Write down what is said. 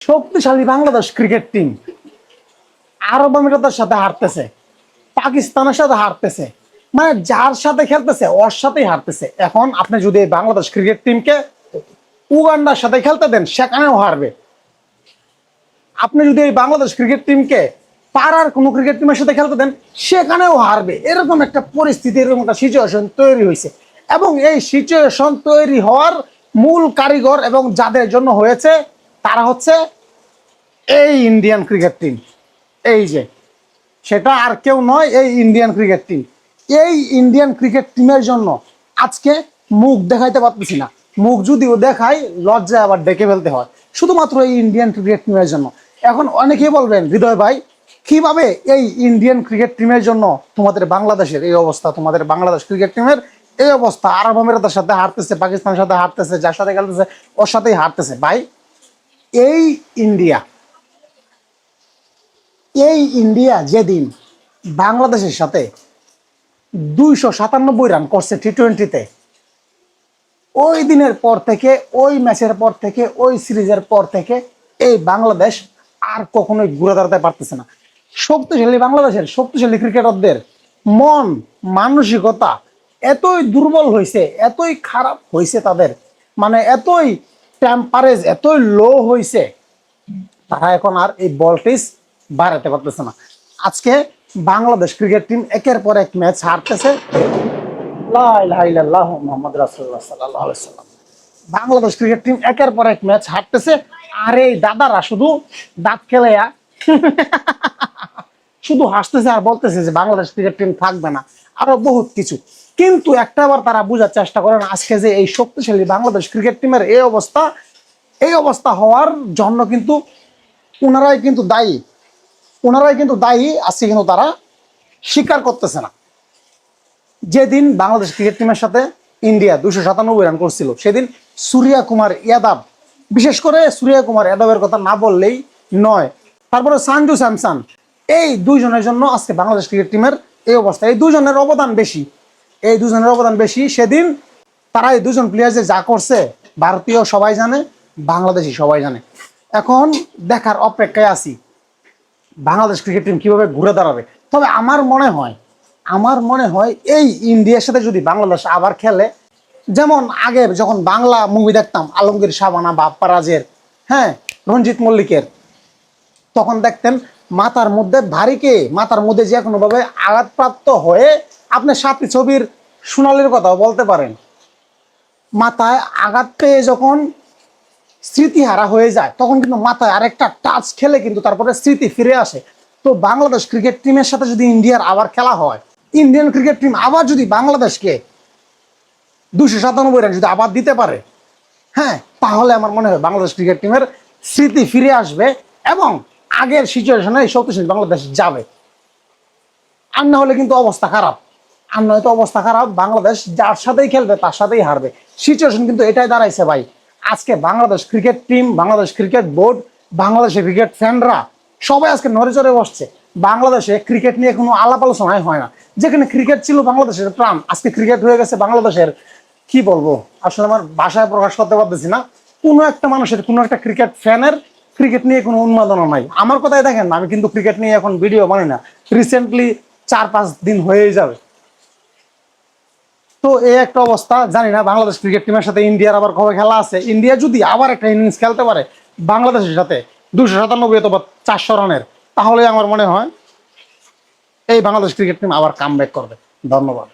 শক্তিশালী Bangladesh cricket team আরব আমিরাতের সাথে হারতেছে, পাকিস্তানের সাথে হারতেছে মানে যার সাথে খেলতেছে, ওর সাথেই হারতেছে। এখন আপনি যদি বাংলাদেশ ক্রিকেট টিমকে উগান্ডার সাথে খেলতে দেন, সেখানেও হারবে। আপনি যদি এই বাংলাদেশ ক্রিকেট টিমকে পাড়ার কোনো ক্রিকেট টিমের সাথে খেলতে দেন, সেখানেও হারবে। এরকম একটা পরিস্থিতি, এরকম একটা সিচুয়েশন তৈরি হয়েছে। এবং এই সিচুয়েশন তৈরি হওয়ার মূল কারিগর এবং যাদের জন্য হয়েছে তারা হচ্ছে এই ইন্ডিয়ান ক্রিকেট টিম এই যে, সেটা আর কেউ নয়, এই ইন্ডিয়ান ক্রিকেট টিম এই ইন্ডিয়ান ক্রিকেট টিমের জন্য আজকে মুখ দেখাইতে পারতেছি না। মুখ যদিও দেখাই লজ্জায় আবার ডেকে ফেলতে হয়। শুধুমাত্র এই ইন্ডিয়ান ক্রিকেট টিমের জন্য। এখন অনেকেই বলবেন, হৃদয় ভাই, কীভাবে এই ইন্ডিয়ান ক্রিকেট টিমের জন্য তোমাদের বাংলাদেশের এই অবস্থা, তোমাদের বাংলাদেশ ক্রিকেট টিমের এই অবস্থা? আরব আমিরাতের সাথে হারতেছে, পাকিস্তানের সাথে হারতেছে, যার সাথে খেলতেছে, ওর সাথেই হারতেছে। ভাই এই ইন্ডিয়া এই ইন্ডিয়া যেদিন বাংলাদেশের সাথে দুইশো সাতানব্বই রান করছে টি টোয়েন্টিতে ওই দিনের পর থেকে, ওই ম্যাচের পর থেকে, ওই সিরিজের পর থেকে এই বাংলাদেশ আর কখনোই ঘুরে দাঁড়াতে পারতেছে না। শক্তিশালী বাংলাদেশের শক্তিশালী ক্রিকেটারদের মন, মানসিকতা এতই দুর্বল হয়েছে এতই খারাপ হয়েছে তাদের। মানে এতই টেম্পারেজ এতই লো হয়েছে তারা এখন আর এই বলটিস বাড়াতে পারতেছে না। আজকে বাংলাদেশ ক্রিকেট টিম একের পর এক ম্যাচ হারতেছে। বাংলাদেশ ক্রিকেট টিম একের পর এক ম্যাচ হারতেছে। আর এই দাদারা শুধু দাঁত খেলেয়া শুধু হাসতেছে আর বলতেছে যে বাংলাদেশ ক্রিকেট টিম থাকবে না। আরও বহুত কিছু। কিন্তু একটা বার তারা বোঝার চেষ্টা করেন আজকে যে এই শক্তিশালী বাংলাদেশ ক্রিকেট টিমের এই অবস্থা এই অবস্থা হওয়ার জন্য কিন্তু ওনারাই কিন্তু দায়ী। ওনারাই কিন্তু দায়ী, আজকে কিন্তু তারা স্বীকার করতেছে না। যেদিন বাংলাদেশ ক্রিকেট টিমের সাথে ইন্ডিয়া দুশো সাতানব্বই রান করছিল, সেদিন সূর্যা কুমার ইয়াদব, বিশেষ করে সূর্যা কুমার ইয়াদবের কথা না বললেই নয়, তারপরে সানজু স্যামসান, এই দুইজনের জন্য আজকে বাংলাদেশ ক্রিকেট টিমের এই অবস্থা, এই দুজনের অবদান বেশি। এই দুজনের অবদান বেশি। সেদিন তারা এই দুজন প্লেয়ার যে যা করছে, ভারতীয় সবাই জানে, বাংলাদেশি সবাই জানে। এখন দেখার অপেক্ষায় আছি। বাংলাদেশ ক্রিকেট টিম কীভাবে ঘুরে দাঁড়াবে? তবে আমার মনে হয়, আমার মনে হয় এই ইন্ডিয়ার সাথে যদি বাংলাদেশ আবার খেলে, যেমন আগে যখন বাংলা মুভি দেখতাম, আলমগীর শাবানা বা আপ্পারাজের হ্যাঁ রঞ্জিত মল্লিকের, তখন দেখতেন মাথার মধ্যে ভারীকে মাথার মধ্যে যে কোনোভাবে আঘাতপ্রাপ্ত হয়ে আপনি সাথী ছবির সোনালির কথাও বলতে পারেন। মাথায় আঘাত পেয়ে যখন স্মৃতিহারা হয়ে যায়, তখন কিন্তু মাথায় আরেকটা টাচ খেলে কিন্তু তারপরে স্মৃতি ফিরে আসে। তো বাংলাদেশ ক্রিকেট টিমের সাথে যদি ইন্ডিয়ার আবার খেলা হয় ইন্ডিয়ান ক্রিকেট টিম আবার যদি বাংলাদেশকে দুশো সাতানব্বই রান যদি আবার দিতে পারে হ্যাঁ তাহলে আমার মনে হয় বাংলাদেশ ক্রিকেট টিমের স্মৃতি ফিরে আসবে এবং আগের সিচুয়েশনে শক্তিশালী বাংলাদেশ যাবে। আর না হলে কিন্তু অবস্থা খারাপ। আর নয়তো অবস্থা খারাপ, বাংলাদেশ যার সাথেই খেলবে তার সাথেই হারবে। সিচুয়েশন কিন্তু এটাই দাঁড়াইছে ভাই। আজকে Bangladesh cricket team Bangladesh cricket board বাংলাদেশের ক্রিকেট ফ্যানরা সবাই আজকে নড়ে চড়ে বসছে। বাংলাদেশে ক্রিকেট নিয়ে কোনো আলাপ আলোচনাই হয় না। যেখানে ক্রিকেট ছিল বাংলাদেশের প্রাণ, আজকে ক্রিকেট হয়ে গেছে বাংলাদেশের, কি বলব? আসলে আমার ভাষায় প্রকাশ করতে পারতেছি না। কোনো একটা মানুষের, কোনো একটা ক্রিকেট ফ্যানের ক্রিকেট নিয়ে কোনো উন্মাদনা নাই। আমার কথাই দেখেন, আমি কিন্তু ক্রিকেট নিয়ে এখন ভিডিও বানাই না। রিসেন্টলি চার পাঁচ দিন হয়েই যাবে। তো এই একটা অবস্থা, জানি না, বাংলাদেশ ক্রিকেট টিমের সাথে ইন্ডিয়ার আবার কবে খেলা আছে? ইন্ডিয়া যদি আবার একটা ইনিংস খেলতে পারে, বাংলাদেশের সাথে দুশো সাতানব্বই অথবা চারশো রানের তাহলে আমার মনে হয় এই বাংলাদেশ ক্রিকেট টিম আবার কাম করবে। ধন্যবাদ।